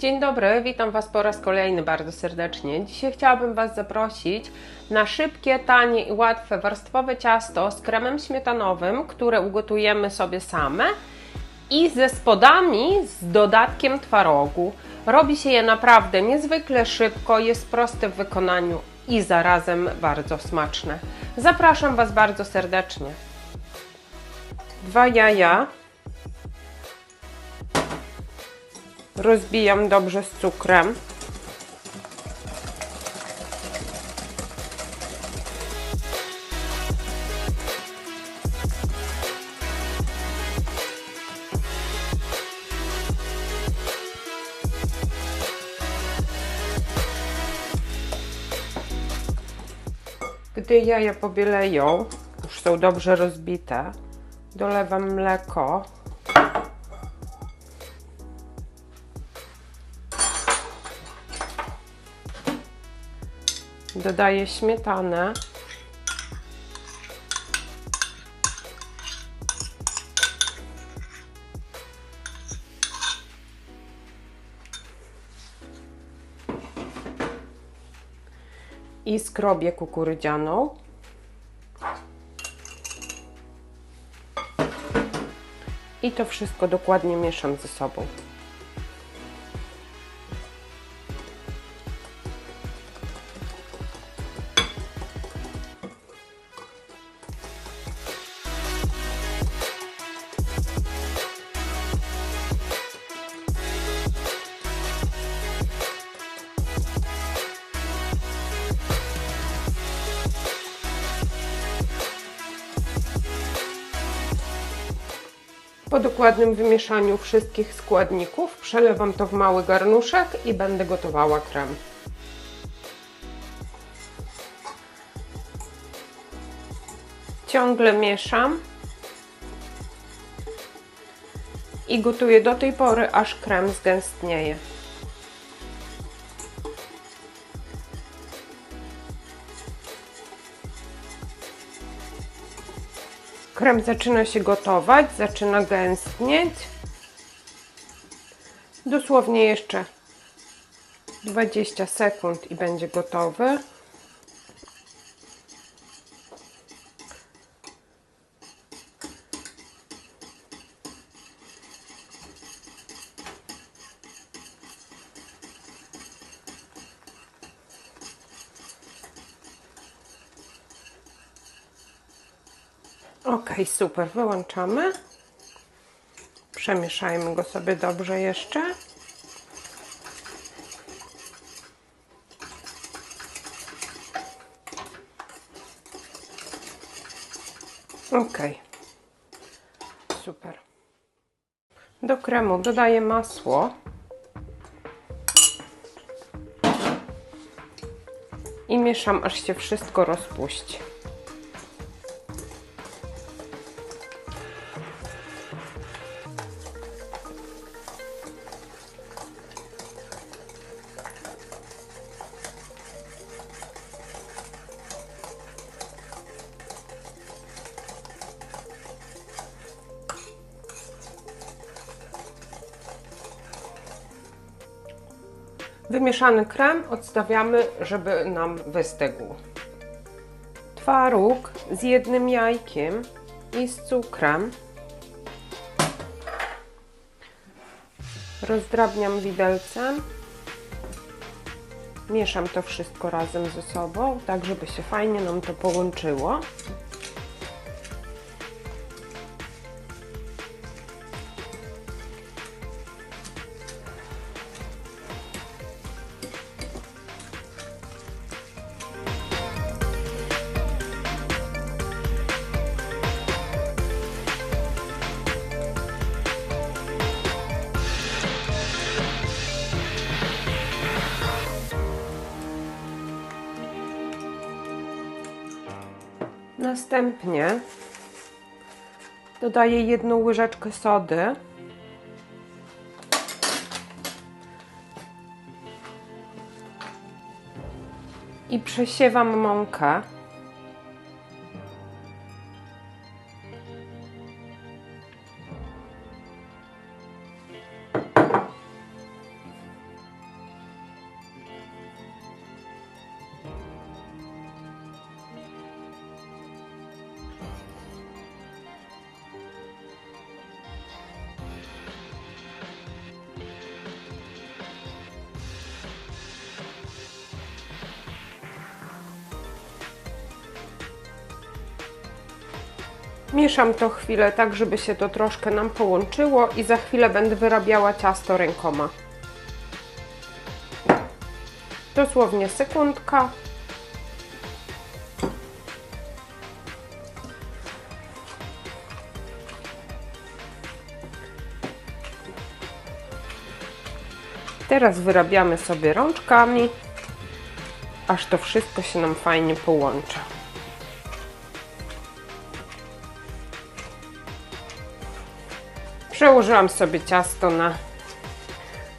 Dzień dobry, witam Was po raz kolejny bardzo serdecznie. Dzisiaj chciałabym Was zaprosić na szybkie, tanie i łatwe warstwowe ciasto z kremem śmietanowym, które ugotujemy sobie same i ze spodami z dodatkiem twarogu. Robi się je naprawdę niezwykle szybko, jest proste w wykonaniu i zarazem bardzo smaczne. Zapraszam Was bardzo serdecznie. Dwa jaja rozbijam dobrze z cukrem. Gdy jaja pobieleją, już są dobrze rozbite, dolewam mleko Dodaję śmietanę. I skrobię kukurydzianą. I to wszystko dokładnie mieszam ze sobą. Po dokładnym wymieszaniu wszystkich składników przelewam to w mały garnuszek i będę gotowała krem. Ciągle mieszam i gotuję do tej pory, aż krem zgęstnieje. Krem zaczyna się gotować, zaczyna gęstnieć. Dosłownie jeszcze 20 sekund i będzie gotowy. Ok, super, wyłączamy. Przemieszajmy go sobie dobrze jeszcze. Ok, super. Do kremu dodaję masło. I mieszam, aż się wszystko rozpuści. Wymieszany krem odstawiamy, żeby nam wystygł. Twaróg z jednym jajkiem i z cukrem. Rozdrabniam widelcem. Mieszam to wszystko razem ze sobą, tak żeby się fajnie nam to połączyło. Następnie dodaję jedną łyżeczkę sody. I przesiewam mąkę. Mieszam to chwilę tak, żeby się to troszkę nam połączyło i za chwilę będę wyrabiała ciasto rękoma. Dosłownie sekundka. Teraz wyrabiamy sobie rączkami, aż to wszystko się nam fajnie połączy. Przełożyłam sobie ciasto na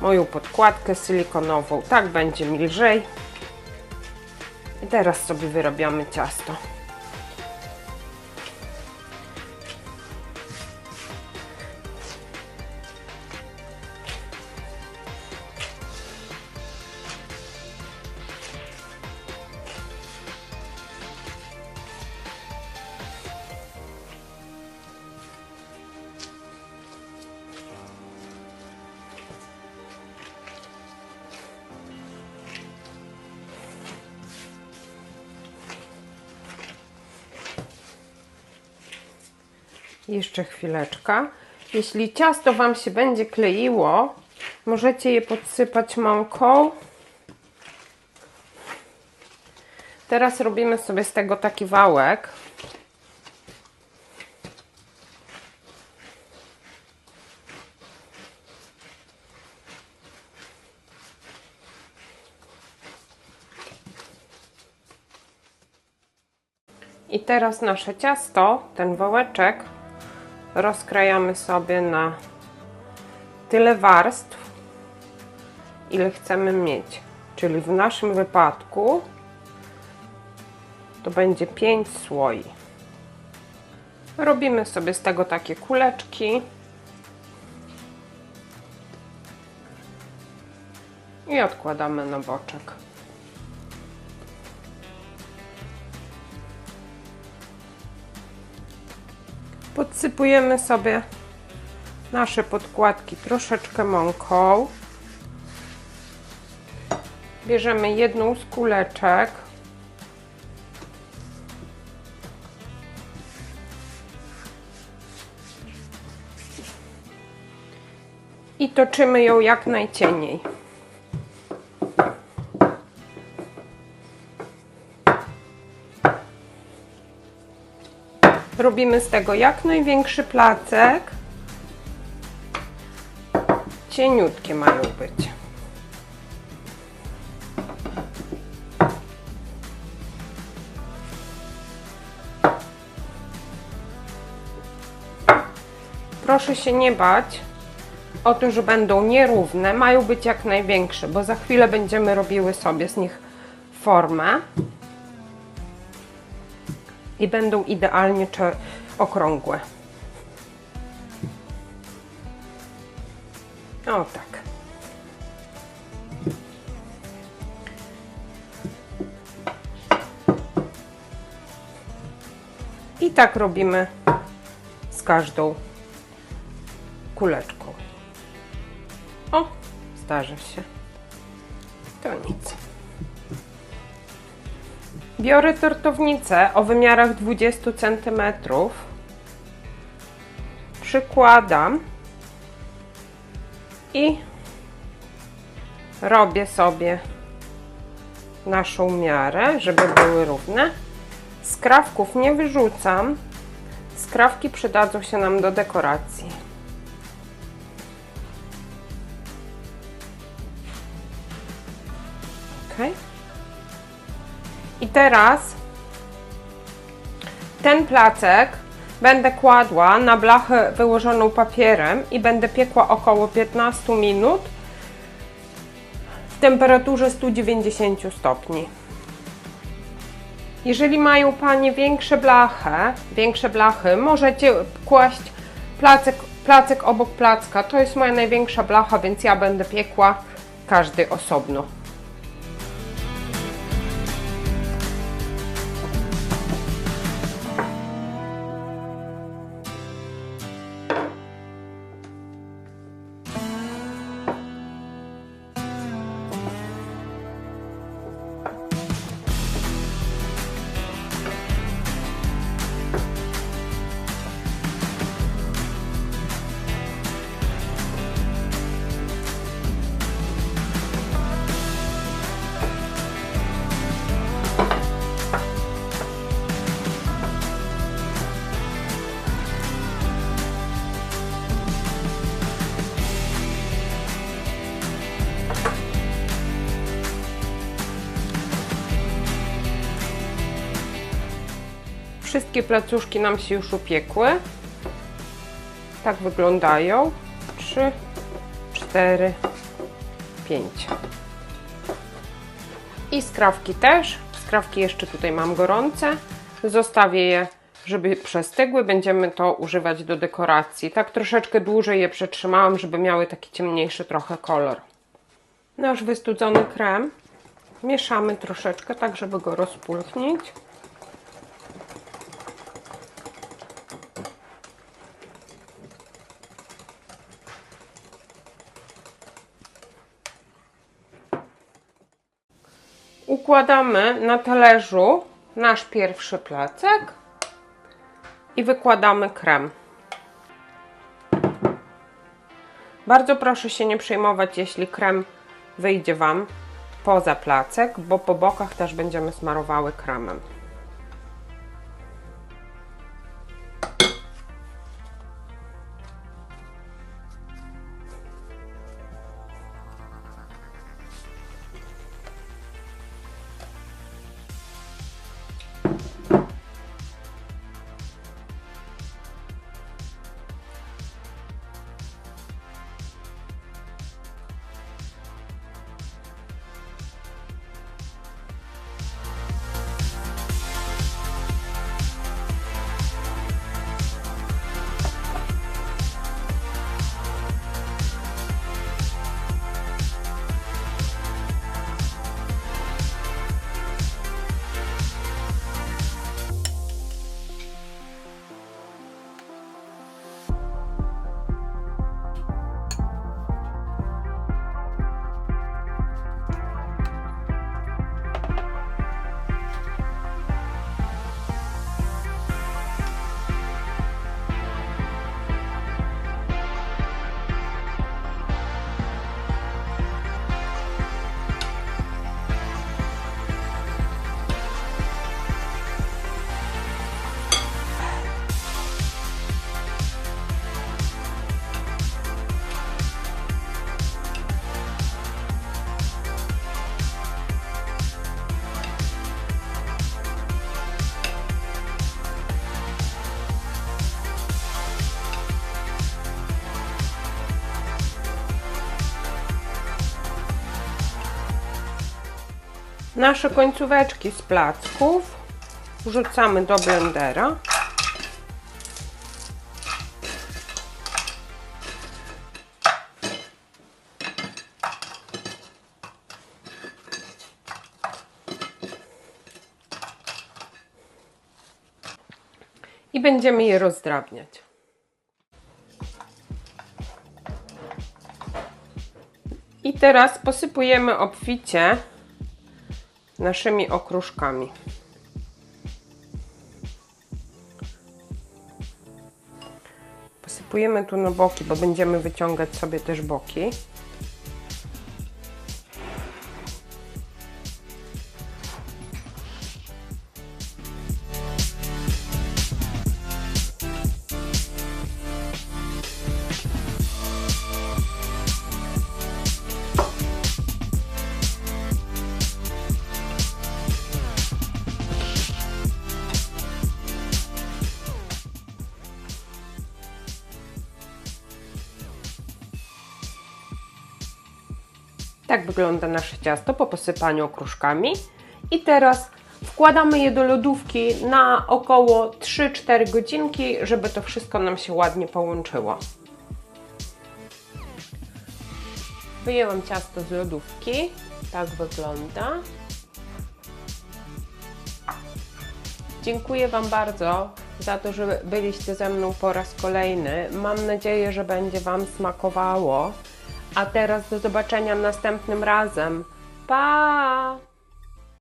moją podkładkę silikonową. Tak będzie mi lżej. I teraz sobie wyrabiamy ciasto. Jeszcze chwileczka. Jeśli ciasto Wam się będzie kleiło, możecie je podsypać mąką. Teraz robimy sobie z tego taki wałek. I teraz nasze ciasto, ten wałeczek, rozkrajamy sobie na tyle warstw, ile chcemy mieć. Czyli w naszym wypadku to będzie 5 słoi. Robimy sobie z tego takie kuleczki. I odkładamy na boczek. Podsypujemy sobie nasze podkładki troszeczkę mąką. Bierzemy jedną z kuleczek. I toczymy ją jak najcieniej. Robimy z tego jak największy placek. Cieniutkie mają być. Proszę się nie bać o to, że będą nierówne. Mają być jak największe, bo za chwilę będziemy robiły sobie z nich formę i będą idealnie okrągłe. O tak. I tak robimy z każdą kuleczką. O, zdarza się. Biorę tortownicę o wymiarach 20 cm. Przykładam i robię sobie naszą miarę, żeby były równe. Skrawków nie wyrzucam. Skrawki przydadzą się nam do dekoracji. I teraz ten placek będę kładła na blachę wyłożoną papierem i będę piekła około 15 minut w temperaturze 190 stopni. Jeżeli mają Panie większe blachę, większe blachy, możecie kłaść placek, placek obok placka. To jest moja największa blacha, więc ja będę piekła każdy osobno. Wszystkie placuszki nam się już upiekły. Tak wyglądają. 3, 4, 5. I skrawki też. Skrawki jeszcze tutaj mam gorące. Zostawię je, żeby przestygły. Będziemy to używać do dekoracji. Tak troszeczkę dłużej je przetrzymałam, żeby miały taki ciemniejszy trochę kolor. Nasz wystudzony krem mieszamy troszeczkę, tak żeby go rozpulchnić. Układamy na talerzu nasz pierwszy placek i wykładamy krem. Bardzo proszę się nie przejmować, jeśli krem wyjdzie Wam poza placek, bo po bokach też będziemy smarowały kremem. Nasze końcóweczki z placków wrzucamy do blendera. I będziemy je rozdrabniać. I teraz posypujemy obficie naszymi okruszkami. Posypujemy tu na boki, bo będziemy wyciągać sobie też boki. Wygląda nasze ciasto po posypaniu okruszkami. I teraz wkładamy je do lodówki na około 3-4 godzinki, żeby to wszystko nam się ładnie połączyło. Wyjęłam ciasto z lodówki. Tak wygląda. Dziękuję Wam bardzo za to, że byliście ze mną po raz kolejny. Mam nadzieję, że będzie Wam smakowało. A teraz do zobaczenia następnym razem. Pa!